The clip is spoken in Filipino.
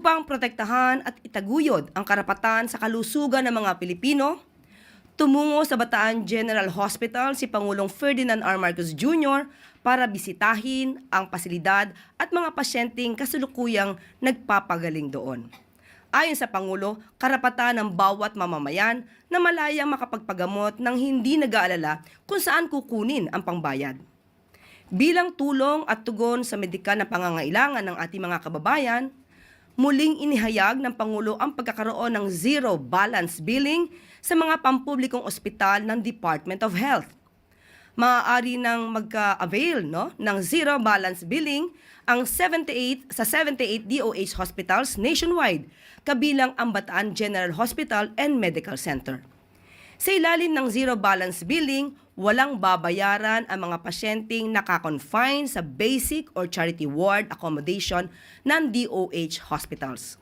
upang protektahan at itaguyod ang karapatan sa kalusugan ng mga Pilipino, tumungo sa Bataan General Hospital si Pangulong Ferdinand R. Marcos Jr. para bisitahin ang pasilidad at mga pasyenteng kasulukuyang nagpapagaling doon. Ayon sa Pangulo, karapatan ng bawat mamamayan na malayang makapagpagamot ng hindi nag-aalala kung saan kukunin ang pangbayad. Bilang tulong at tugon sa medikal na pangangailangan ng ating mga kababayan, muling inihayag ng Pangulo ang pagkakaroon ng zero balance billing sa mga pampublikong ospital ng Department of Health. Maaari nang magka-avail no, ng zero balance billing ang 78 sa 78 DOH hospitals nationwide, kabilang ang Bataan General Hospital and Medical Center. Sa ilalim ng zero balance billing, walang babayaran ang mga pasyenteng nakakonfine sa basic or charity ward accommodation ng DOH hospitals.